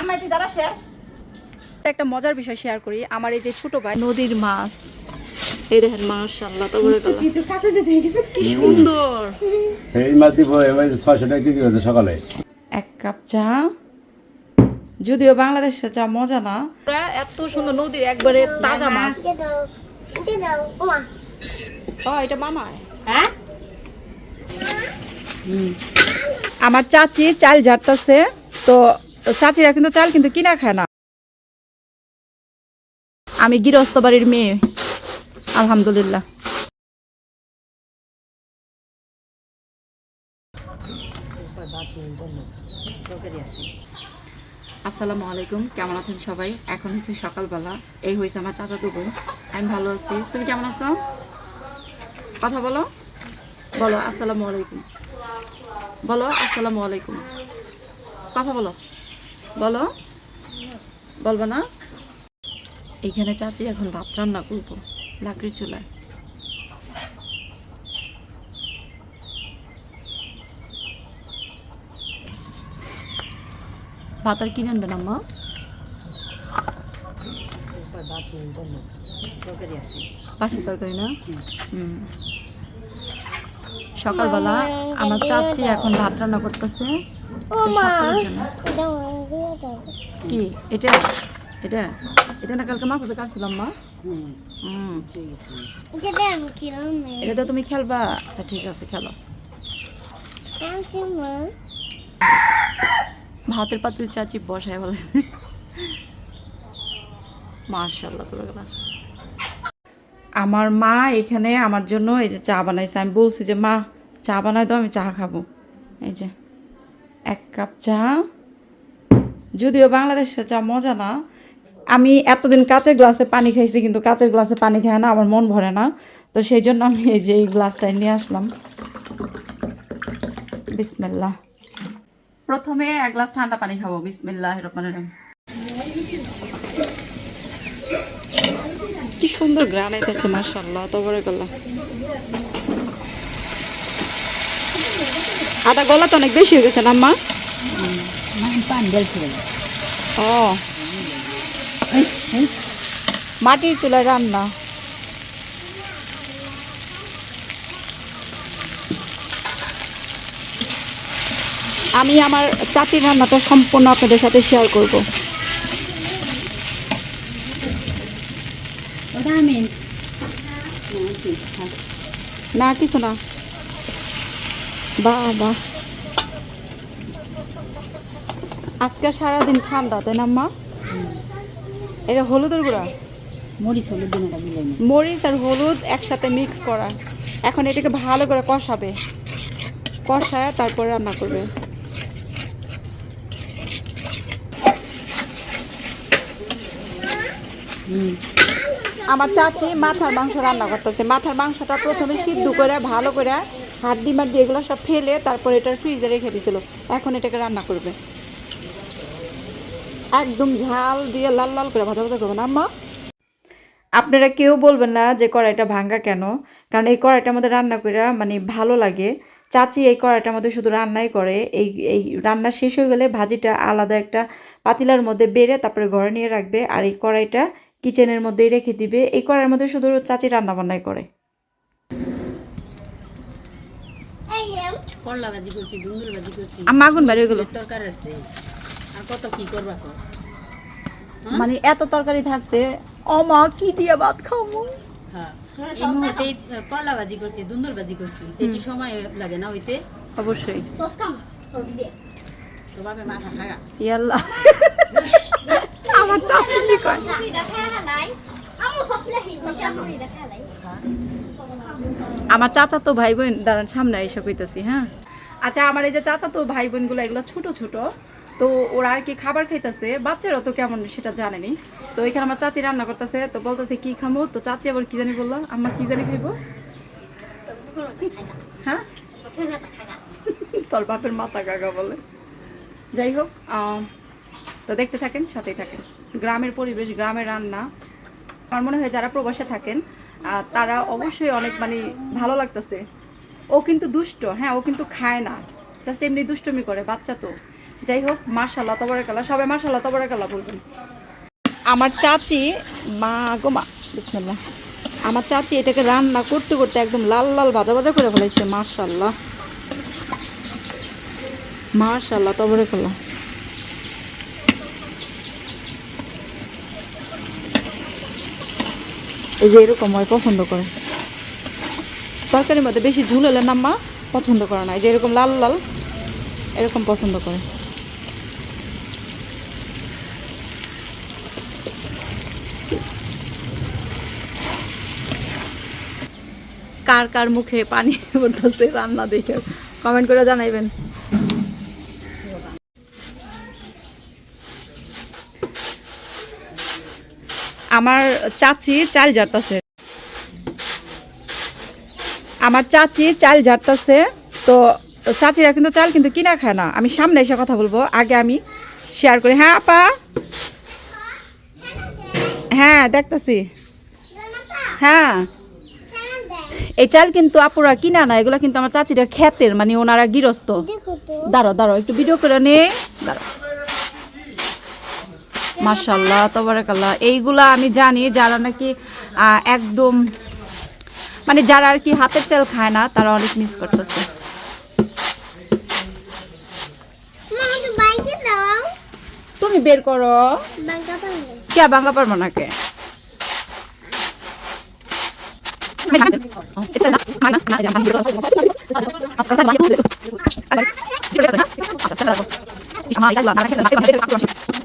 আমার যারা শেষ একটা মজার বিষয় শেয়ার করি। আমার এই যে ছোট ভাই নদীর মাছ। এই দেখেন মাশাআল্লাহ তো গেল। কি সুন্দর। এই মাছ দিব এবার ছয়শো টাকা কেজি হয়েছে সকালে। এক কাপ চা। যদিও বাংলাদেশের চা মজা না। এত সুন্দর নদীর একবারে তাজা মাছ। ও এটা মামা হ্যাঁ। আমার চাচি চাল ঝাড়তাছে তো তো চাচিরা কিন্তু চাল কিন্তু কিনা খায় না। আমি গৃহস্থ বাড়ির মেয়ে, আলহামদুলিল্লাহ। আসসালামু আলাইকুম, কেমন আছেন সবাই? এখন হচ্ছে সকালবেলা, এই হয়েছে আমার চাচা তো বোন। আমি ভালো আছি। তুমি কেমন আছো? কথা বলো। বলো, আসসালামু আলাইকুম। বলো, আসসালামু আলাইকুম। কথা বলো। বলো। বলব না? এইখানে চাচি এখন ভাত রান্না করব, লাকড়ির চুলায়। ভাত আর কিনে আনবেন আম্মা পাশে তরকারি না? সকালবেলা আমার চাচি এখন ভাত রান্না করতেছে। কি? এটা? এটা? এটা না কালকে মা খুঁজে কাটছিলাম মা। হুম। এটা তো তুমি খেলবা। আচ্ছা ঠিক আছে খেলো। ভাতের পাতিল চাচি বসায় বলে মার্শাল্লাহ তোর আমার মা এখানে আমার জন্য এই যে চা বানাইছে। আমি বলছি যে মা চা বানাই দাও আমি চা খাব। এই যে। এক কাপ চা। যদিও বাংলাদেশের চা মজা না। আমি এতদিন কাচের গ্লাসে পানি খাইছি, কিন্তু কাচের গ্লাসে পানি খায় না, আমার মন ভরে না। তো সেই জন্য আমি এই যে এই গ্লাসটাই নিয়ে আসলাম। বিসমিল্লাহ। প্রথমে এক গ্লাস ঠান্ডা পানি খাব, বিসমিল্লাহ রহমান রহিম। কি সুন্দর গ্রান আইতেছে মার্শাল্লাহ তো বড় গলা। আদা গলা তো অনেক বেশি হয়ে গেছে না আম্মা? ও। মাটির চুলায় রান্না। আমি আমার চাচির রান্নাটা সম্পূর্ণ আপনাদের সাথে শেয়ার করব। না কিছু না। বাহ আজকে সারাদিন ঠান্ডা তাই না মা এটা হলুদের গুঁড়া? মরিচ হলুদ মিলাই মরিচ আর হলুদ একসাথে মিক্স করা। এখন এটাকে ভালো করে কষাবে। কষায় তারপর রান্না করবে। আমার চাচি মাথার মাংস রান্না করতেছে। মাথার মাংসটা প্রথমে সিদ্ধ করে ভালো করে হাড্ডি মাড্ডি এগুলো সব ফেলে তারপর এটা ফ্রিজে রেখে দিয়েছিল। এখন এটাকে রান্না করবে। একদম ঝাল দিয়ে লাল লাল করে ভাজা ভাজা করবে না, আম্মা? আপনারা কেউ বলবেন না যে কড়াইটা ভাঙ্গা কেন? কারণ এই কড়াইটার মধ্যে রান্না করে মানে ভালো লাগে। চাচি এই কড়াইটার মধ্যে শুধু রান্নাই করে। এই এই রান্না শেষ হয়ে গেলে ভাজিটা আলাদা একটা পাতিলার মধ্যে বেড়ে তারপরে ঘরে নিয়ে রাখবে আর এই কড়াইটা কিচেনের মধ্যেই রেখে দিবে। এই কড়াইয়ের মধ্যে শুধু চাচি রান্না বান্নাই করে। করলা ভাজি করছি ডুঙ্গুর ভাজি করছি। আম্মা আগুন বের হয়ে গেলো। আছে। আর কত কি করবা কস? মানে এত তরকারি থাকতে অমা কি দিয়ে ভাত খাব? হ্যাঁ। এই মুহূর্তে করলা ভাজি করছি দুন্দুর ভাজি করছি একটু সময় লাগে না হইতে অবশ্যই। তো ভাবে মাথা খাগা। ইয়াল্লা। আমার চাচি কি কয়? আমার চাচা তো ভাই বোন দাঁড়ান, সামনে এসে কইতেছি হ্যাঁ? আচ্ছা আমার এই যে চাচা তো ভাই বোনগুলো এগুলো ছোট ছোট, তো ওরা আর কি খাবার খাইতেছে, বাচ্চারা তো কেমন সেটা জানেনি। তো এখানে আমার চাচি রান্না করতেছে, তো বলতেছে কি খামো? তো চাচি আবার কি জানি বলল? আমার কি জানি খাইবো? হ্যাঁ? তোর বাপের মাথা গাগা বলে। যাই হোক তো দেখতে থাকেন, সাথেই থাকেন। গ্রামের পরিবেশ, গ্রামের রান্না। আমার মনে হয় যারা প্রবাসে থাকেন আহ, তারা অবশ্যই অনেক মানে ভালো লাগতেছে। ও কিন্তু দুষ্ট হ্যাঁ ও কিন্তু খায় না। জাস্ট এমনি দুষ্টমি করে বাচ্চা তো। যাই হোক মার্শাল্লাহ তবরাকাল্লাহ সবাই মার্শাল্লাহ তবরাকাল্লাহ বলবেন। আমার চাচি মা গো মা বিসমিল্লাহ। আমার চাচি এটাকে রান্না করতে করতে একদম লাল লাল ভাজা ভাজা করে ফেলাইছে মার্শাল্লাহ মার্শাল্লাহ তবরাকাল্লাহ এই যে এরকম হয়, পছন্দ করে। তরকারির মধ্যে বেশি ঝুল হলে না মা পছন্দ করে না। এই যে এরকম লাল লাল, এরকম পছন্দ করে। কার কার মুখে পানি পড়তেছে, রান্না দেখে কমেন্ট করে জানাইবেন। আমার চাচি চাল ঝাড়তাছে আমার চাচি চাল ঝাড়তাছে তো চাচিরা কিন্তু চাল কিন্তু কিনা খায় না। আমি সামনে এসে কথা বলব। আগে আমি শেয়ার করি। হ্যাঁ আপা? হ্যাঁ দেখতাছি। হ্যাঁ। এই চাল কিন্তু আপুরা কিনা না এগুলা কিন্তু আমার চাচিরা খেতের মানে ওনারা গৃহস্থ। দাঁড়ো দাঁড়ো একটু ভিডিও করে নে। দাঁড়ো মার্শাল্লাহ তবরাকাল্লাহ। এইগুলা আমি জানি যারা নাকি একদম মানে যারা আর কি হাতের চাল খায় না তারা অনেক মিস করতেছে। আমাকে বাইকে দাও তুমি বের করো। কে ভাঙা পারব না কে?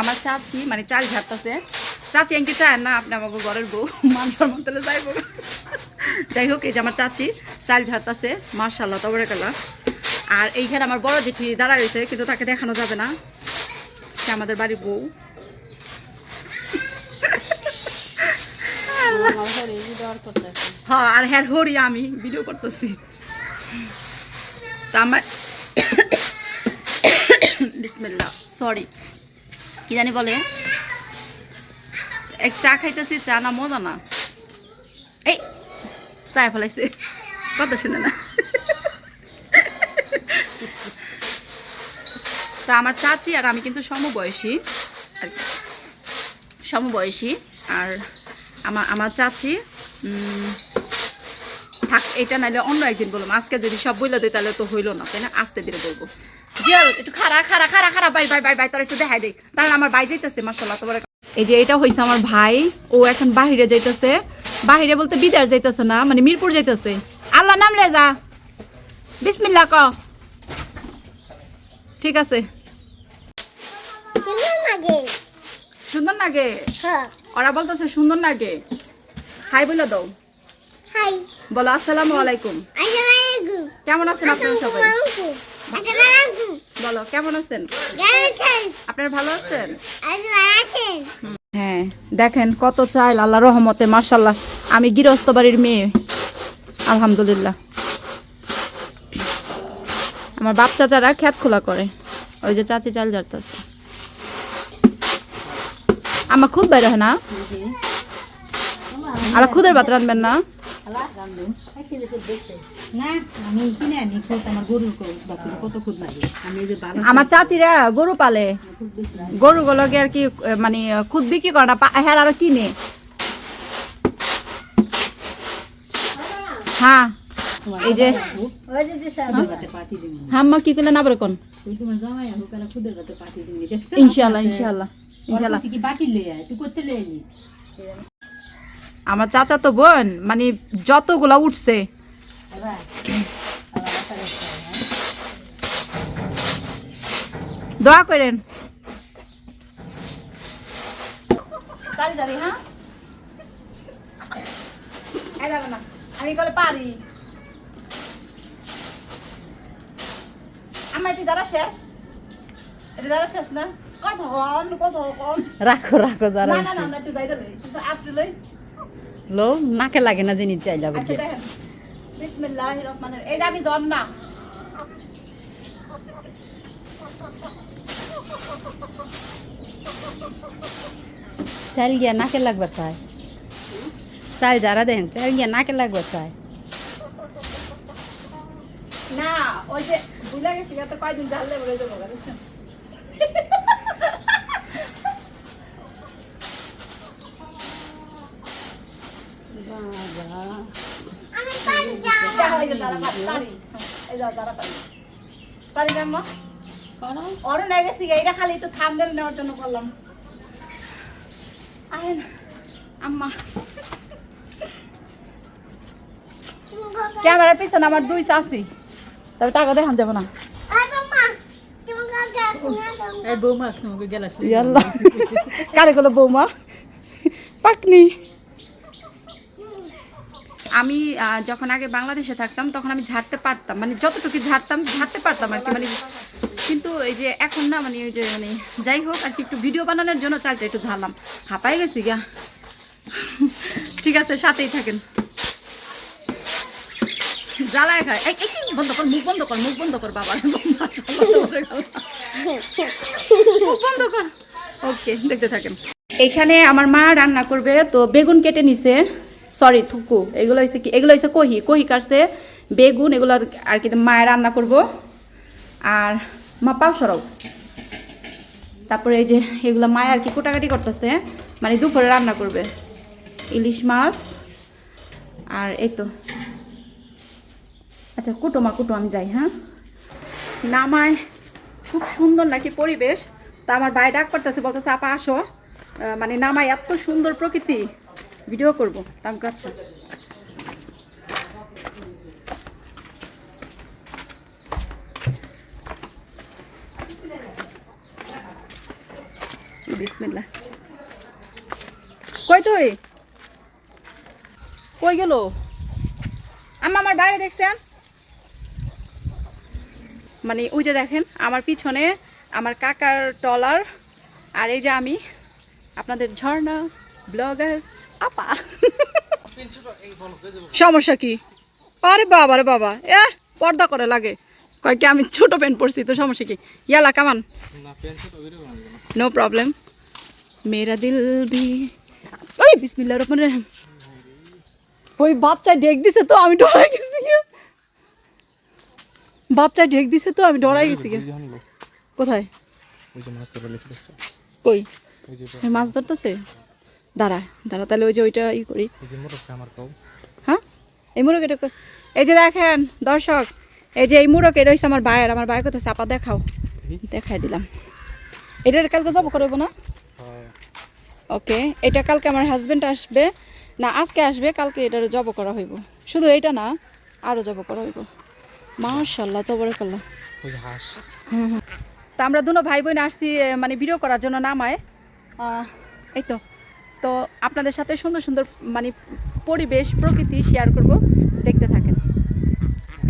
আমার চাচি মানে চাল ঝাড়তেছে চাচি এনকে চায় না, আপনি আমাকে ঘরের বউ। মান সম্মান তাহলে যাইব। যাই হোক, এই যে আমার চাচি চাল ঝাড়তেছে মার্শাল্লাহ তবরেকাল্লাহ আর এইখানে আমার বড় জেঠি দাঁড়া রয়েছে, কিন্তু তাকে দেখানো যাবে না। সে আমাদের বাড়ির বউ। হ্যাঁ আর হ্যার হরি আমি ভিডিও করতেছি। তা আমার বিসমিল্লাহ সরি কি জানি বলে? এক চা খাইতেছি, চা না মজা না। এই চা ফেলাইছে। কথা শুনে না। তো আমার চাচি আর আমি কিন্তু সমবয়সী। আর। সমবয়সী। আর আমার আমার চাচি থাক এটা নাইলে অন্য একদিন বললাম আজকে যদি সব বইলে দিই তাহলে তো হইল না, তাই না? আস্তে ধীরে বলব। জিয়াল একটু খারা খারা খারা খারা বাই বাই বাই বাই তোর একটু দেখাই দেখ। তার আমার ভাই যাইতেছে মার্শাল্লাহ তোমার এই যে এটা হইছে আমার ভাই ও এখন বাহিরে যাইতেছে। বাহিরে বলতে বিদার যাইতেছে না মানে মিরপুর যাইতেছে। আল্লাহ নাম লে যা বিসমিল্লাহ ক। ঠিক আছে। সুন্দর লাগে হ্যাঁ। ওরা বলতেছে সুন্দর লাগে হাই বলে দাও। হাই। বলো আসসালামু আলাইকুম। কেমন আছেন আপনারা সবাই? বলো কেমন আছেন? আপনারা ভালো আছেন? হ্যাঁ দেখেন কত চাইল আল্লাহ রহমতে মার্শাল্লাহ আমি গৃহস্থ বাড়ির মেয়ে। আলহামদুলিল্লাহ। আমার বাপ চাচারা খ্যাত খোলা করে। ওই যে চাচি চাল ঝাড়তেছে আমার খুদ বাইরে হয় না? আলা খুদের ভাত রানবেন না? আমার চাচিরা গরু পালে। গরুগুলোকে আর কি মানে খুদ বিক্রি করে না হ্যাঁ আরও কিনে। হ্যাঁ। এই যে হাম্মা কি কিনে না কোন? ইনশাল্লাহ ইনশাল্লাহ ইনশাল্লাহ আমার চাচা তো বোন মানে যতগুলা উঠছে। দোয়া করেন। হ্যাঁ? আমি কলে পারি? আমার এটি যারা শেষ এটা যারা শেষ না? রাখো রাখো যারা না না না একটু আপনি লই। লো নাকে লাগে না জিনিস চাইলা আচ্ছা বুঝছে বিসমিল্লাহির রহমানির এই যে আমি চাল গিয়া নাকে লাগবে চাই। চাল যারা দেন চাল গিয়া নাকে লাগবে চাই। না ওই যে ভুলে গেছি তো কয়দিন জানলে বলে দেবো বুঝছেন আমি পারি যাও দেখো, এই যে যারা পারি, না? হয়ে গেছি এটা খালি একটু থামদেল নেওয়ার জন্য করলাম আহেন আম্মা। ক্যামেরার পিছনে আমার দুই চাষি তবে টাকা দেখান যাব না। বৌমা তোমাকে গেলাস কারে গেলো বৌমা? পাকনি। আমি যখন আগে বাংলাদেশে থাকতাম, তখন আমি ঝাড়তে পারতাম। মানে যতটুকু ঝাড়তাম, ঝাড়তে পারতাম আর কি। মানে কিন্তু এই যে এখন না মানে ওই যে মানে যাই হোক আর কি, একটু ভিডিও বানানোর জন্য চালটা একটু ঝাড়লাম। হাঁপাই গেছি গা। ঠিক আছে, সাথেই থাকেন। জ্বালায় খায়। বন্ধ কর, মুখ বন্ধ কর, মুখ বন্ধ কর বাবা। মুখ বন্ধ কর। ওকে, দেখতে থাকেন। এখানে আমার মা রান্না করবে, তো বেগুন কেটে নিছে। সরি থুকু। এগুলো হয়েছে কি এগুলো হয়েছে কহি। কহি কাটছে বেগুন, এগুলো আর কি মায়ের রান্না করব। আর মা পাও সরব। তারপরে এই যে এগুলো মায় আর কি কোটাকাটি করতেছে। মানে দুপুরে রান্না করবে। ইলিশ মাছ আর এই তো। আচ্ছা কুটো মা, কুটো, আমি যাই হ্যাঁ? নামায় খুব সুন্দর নাকি পরিবেশ। তা আমার ভাই ডাক করতেছে বলতেছে, আপা, আসো। মানে নামায় এত সুন্দর প্রকৃতি। ভিডিও করব আচ্ছা বিসমিল্লা কই তুই? কই গেল? আম্মা আমার বাইরে দেখছেন? মানে ওই যে দেখেন, আমার পিছনে আমার কাকার টলার আর এই যে আমি, আপনাদের ঝর্ণা ব্লগার। আপা। সমস্যা কি? আরে বাবা রে বাবা। এ পর্দা করে লাগে। কয় কি আমি ছোট প্যান্ট পরছি তো সমস্যা কি? ইয়ালা কামান নো প্রবলেম মেরা দিল ভি ওই বিসমিল্লাহির রহমানির রহিম। ওই বাচ্চা ডেক দিছে তো আমি ডরাই গেছি বাচ্চা ঢেক দিছে তো আমি ডরাই গেছি। কোথায়? কই? এই মাছ ধরতেছে? দাঁড়া দাঁড়া তাহলে ওই যে ওইটা ই করি। হ্যাঁ? এই মুরগ এটা এই যে দেখেন দর্শক এই যে এই মুরগ এটা হচ্ছে আমার ভাইয়ের আমার ভাই কোথায় চাপা দেখাও। দেখাই দিলাম। এটা কালকে জব করব না? ওকে এটা কালকে আমার হাজবেন্ড আসবে। না আজকে আসবে কালকে এটার জব করা হইব। শুধু এটা না আরও জব করা হইব। মাশাল্লাহ তো বড় করলাম তা আমরা দুনো ভাই বোন আসছি মানে ভিডিও করার জন্য নামায়। এই তো। তো আপনাদের সাথে সুন্দর সুন্দর মানে পরিবেশ, প্রকৃতি শেয়ার করব, দেখতে থাকেন।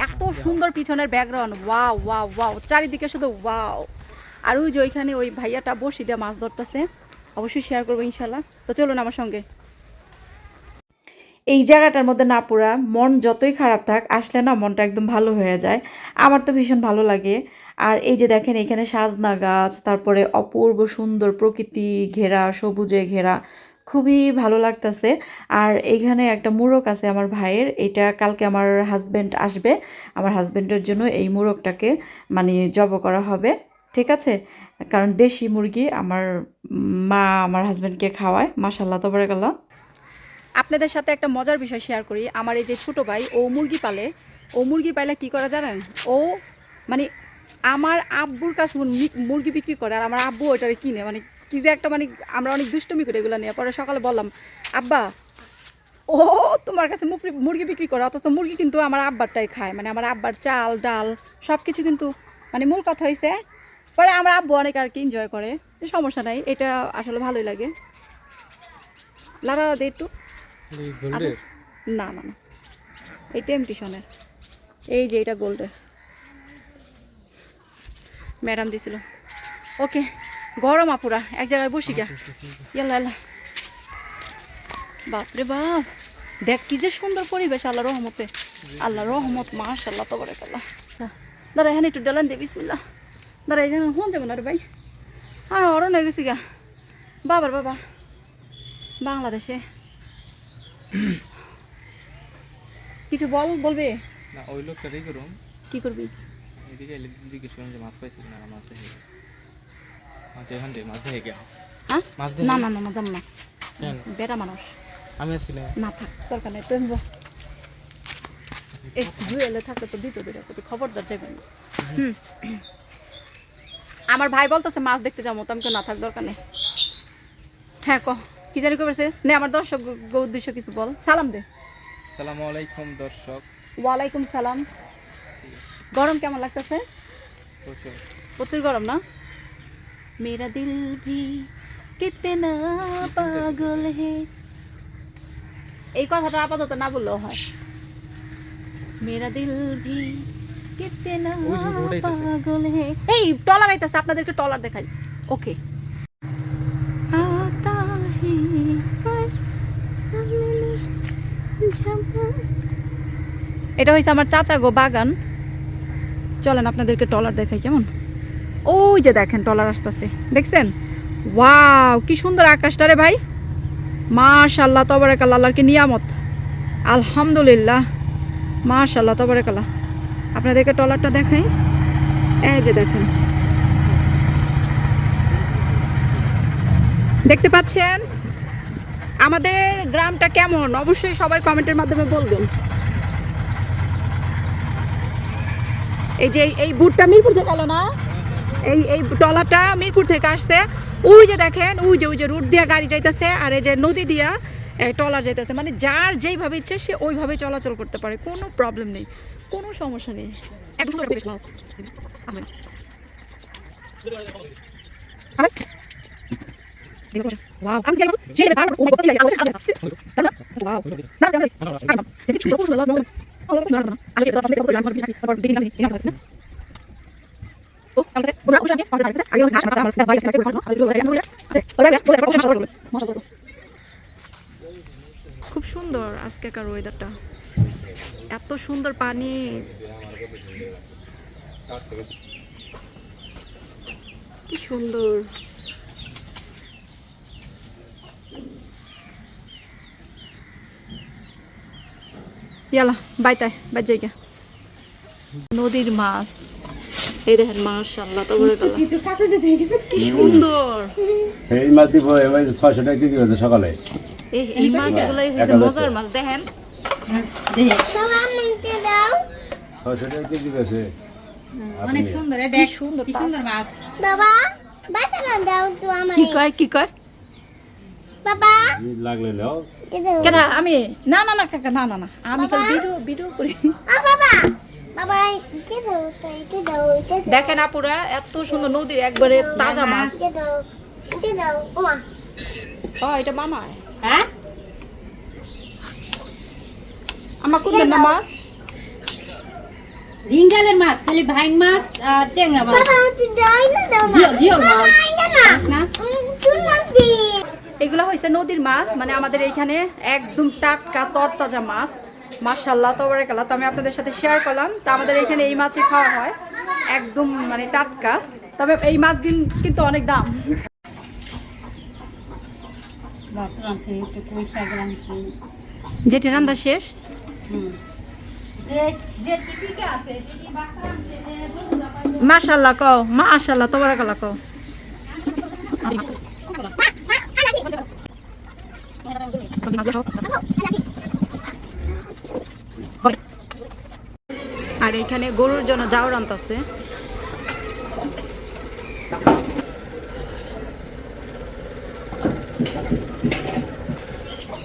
এত সুন্দর পিছনের ব্যাকগ্রাউন্ড ওয়াও ওয়াও ওয়াও চারিদিকে শুধু ওয়াও আর ওই যে ওইখানে ওই ভাইয়াটা বসি দিয়ে মাছ ধরতেছে, অবশ্যই শেয়ার করব ইনশাল্লাহ। তো চলুন আমার সঙ্গে। এই জায়গাটার মধ্যে না পুরা, মন যতই খারাপ থাক, আসলে না মনটা একদম ভালো হয়ে যায়। আমার তো ভীষণ ভালো লাগে। আর এই যে দেখেন, এখানে সাজনা গাছ, তারপরে অপূর্ব সুন্দর প্রকৃতি ঘেরা, সবুজে ঘেরা খুবই ভালো লাগতেছে। আর এইখানে একটা মুরগ আছে আমার ভাইয়ের, এটা কালকে আমার হাজব্যান্ড আসবে। আমার হাজব্যান্ডের জন্য এই মুরগটাকে মানে জব করা হবে, ঠিক আছে? কারণ দেশি মুরগি আমার মা আমার হাজব্যান্ডকে খাওয়ায় মাসাল্লাহ গেল আপনাদের সাথে একটা মজার বিষয় শেয়ার করি। আমার এই যে ছোট ভাই, ও মুরগি পালে, ও মুরগি পাইলে কি করা জানেন? ও মানে আমার আব্বুর কাছে মুরগি- মুরগি বিক্রি করে আর আমার আব্বু ওইটারে কিনে মানে কি যে একটা মানে আমরা অনেক দুষ্টমি করে এগুলো নিয়ে। পরে সকালে বললাম আব্বা ও তোমার কাছে মুরগি মুরগি বিক্রি করে অথচ মুরগি কিন্তু আমার আব্বারটাই খায়। মানে আমার আব্বার চাল ডাল সব কিছু কিন্তু মানে মূল কথা হয়েছে পরে আমার আব্বু অনেক আর কি এনজয় করে। সমস্যা নাই এটা আসলে ভালোই লাগে। লারা দে একটু আচ্ছা। না না না। এইটা এমটিশনের এই যে এটা গোল্ডের। ম্যাডাম দিছিল। ওকে। গরম আপুরা এক জায়গায় বসি গা। ইয়াল্লা ইয়াল্লা। বাপরে বাপ দেখ কি যে সুন্দর পরিবেশ আল্লাহ রহমতে। আল্লাহ রহমত মাশাল্লাহ তো বলে কাল্লা দাঁড়া এখানে একটু ডালান দে বিসমিল্লা দাঁড়া এই যেন হন যাব না রে ভাই। হ্যাঁ অরণ হয়ে গেছি গা। বাবার বাবা বাংলাদেশে। কিছু বল বলবে? না ওই করুন কি করবি? এদিকে এলে জিজ্ঞেস করুন যে মাছ পাইছি না মাছ দেখে না না না না যাম না। বেটা মানুষ। আমি আসছিলাম না। থাক দরকার নেই তুমি এই জুয়েলে থাকলে তো দিত দিলে খবরদার যাবেন না। আমার ভাই বলতেছে মাছ দেখতে যাব তো আমি না থাক দরকার নেই। হ্যাঁ ক কি জানি করেছে নে আমার দর্শক উদ্দেশ্য কিছু বল। সালাম দে। সালামু আলাইকুম দর্শক। ওয়ালাইকুম সালাম। গরম কেমন লাগতেছে? প্রচুর। প্রচুর গরম না? মেরা দিল ভি কিতনা পাগল হে এই কথাটা আপাতত না বললেও হয় মেরা দিল ভি কিতনা। পাগল হে এই টলার আইতাছে আপনাদেরকে টলার দেখাই ওকে আতা হে পর সামনে এটা হইছে আমার চাচা গো বাগান। চলেন আপনাদেরকে টলার দেখাই কেমন? ওই যে দেখেন, টলার আসতেছে। দেখছেন? ওয়াও, কি সুন্দর আকাশটা রে ভাই। মাশাল্লাহ তবরেকাল্লা আল্লাহর কি নিয়ামত? আলহামদুলিল্লাহ। মাশাল্লাহ তবরেকাল্লা আপনাদেরকে টলারটা দেখাই। এই যে দেখেন। দেখতে পাচ্ছেন? আমাদের গ্রামটা কেমন? অবশ্যই সবাই কমেন্টের মাধ্যমে বলবেন। এই যে, এই- বুটটা মিরপুর থেকে এলো না? এই এই টলাটা মিরপুর থেকে আসছে ওই যে দেখেন ওই যে ওই যে রুট দিয়া গাড়ি যাইতেছে আর এই যে নদী দিয়া টলার যাইতেছে মানে যার যেইভাবে ইচ্ছে সে ওইভাবে চলাচল করতে পারে কোনো প্রবলেম নেই কোনো সমস্যা নেই. আমি খুব সুন্দর আজকেকার ওয়েদারটা এত সুন্দর পানি। কি সুন্দর। ইয়ালা বাইতাই বাই জায়গা। নদীর মাছ। এই দেখেন মাশাআল্লাহ তো বলে গেল। কি সুন্দর। এই মাছ দিব এবার ছয়শো টাকা কেজি হয়েছে সকালে। এই এই মাছগুলাই এক হাজার মজার মাছ দেখেন। বাবা মিনতে দাও ছয়শো টাকা কেজি হয়েছে। অনেক সুন্দর দেখ সুন্দর কি সুন্দর মাছ। বাবা বাসা দাও তো আমার। কি কয় কি কয়? বাবা। লাগলে নাও। কেন? আমি না না না কাকা না না না আমি ভিডিও ভিডিও করি। আ বাবা। দেখেন আপুরা এত সুন্দর নদীর একবারে তাজা মাছ। ও এটা মামা হ্যাঁ? আমার কোন না মাছ। রিঙ্গালের মাছ খালি ভাইং মাছ আর ট্যাংরা মাছ। না জিও মাছ। এগুলো হয়েছে নদীর মাছ মানে আমাদের এইখানে একদম টাটকা তরতাজা মাছ। মার্শাল্লাহ তবরেকাল্লাহ। তো আমি আপনাদের সাথে শেয়ার করলাম। তো আমাদের এখানে এই মাছই খাওয়া হয়। একদম মানে টাটকা। তবে এই মাছ দিন কিন্তু অনেক দাম। যেটি রান্না শেষ? মাশাল্লাহ কও মাশাল্লাহ তবরেকাল্লাহ কও। আর এখানে গরুর জন্য যাও আছে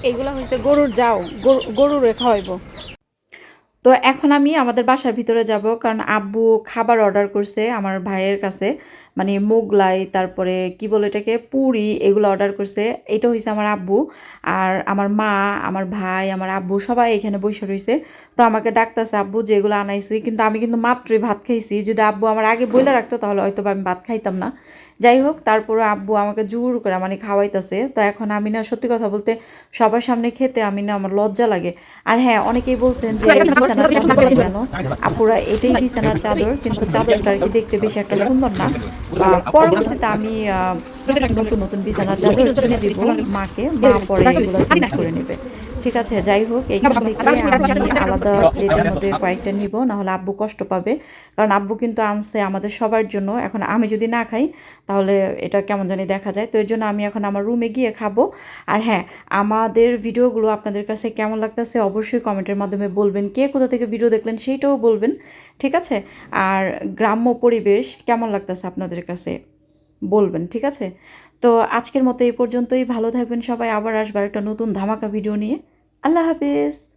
এইগুলো হচ্ছে গরুর যাও গরুর খাওয়াইবো। তো এখন আমি আমাদের বাসার ভিতরে যাব, কারণ আব্বু খাবার অর্ডার করছে আমার ভাইয়ের কাছে। মানে মোগলাই, তারপরে কি বলে এটাকে, পুরি এগুলো অর্ডার করছে। এটা হয়েছে আমার আব্বু আর আমার মা, আমার ভাই, আমার আব্বু সবাই এখানে বসে রয়েছে তো আমাকে ডাকতেছে, আব্বু যে এগুলো আনাইছি, কিন্তু আমি কিন্তু মাত্রই ভাত খাইছি। যদি আব্বু আমার আগে বইলে রাখতো, তাহলে হয়তো আমি ভাত খাইতাম না। যাই হোক তারপরে আব্বু আমাকে জোর করে মানে খাওয়াইতেছে। তো এখন আমি না সত্যি কথা বলতে সবার সামনে খেতে আমি না আমার লজ্জা লাগে। আর হ্যাঁ অনেকেই বলছেন যে কেন? আপুরা এটাই বিছানার চাদর, কিন্তু চাদরটা আর কি দেখতে বেশি একটা সুন্দর না। পরবর্তীতে আমি নতুন নতুন বিছানার চাদর কিনে দিব, মাকে, মা পরে এগুলো চেঞ্জ করে নেবে। ঠিক আছে যাই হোক এইখান আলাদা প্লেটের মধ্যে কয়েকটা নিব নাহলে আব্বু কষ্ট পাবে। কারণ আব্বু কিন্তু আনছে আমাদের সবার জন্য। এখন আমি যদি না খাই তাহলে এটা কেমন জানি দেখা যায়। তো এর জন্য আমি এখন আমার রুমে গিয়ে খাব। আর হ্যাঁ আমাদের ভিডিওগুলো আপনাদের কাছে কেমন লাগতেছে অবশ্যই কমেন্টের মাধ্যমে বলবেন। কে কোথা থেকে ভিডিও দেখলেন সেইটাও বলবেন ঠিক আছে? আর গ্রাম্য পরিবেশ কেমন লাগতেছে আপনাদের কাছে বলবেন ঠিক আছে? তো আজকের মতো এই পর্যন্তই। ভালো থাকবেন সবাই। আবার আসবার একটা নতুন ধামাকা ভিডিও নিয়ে। আল্লাহ হাফিজ।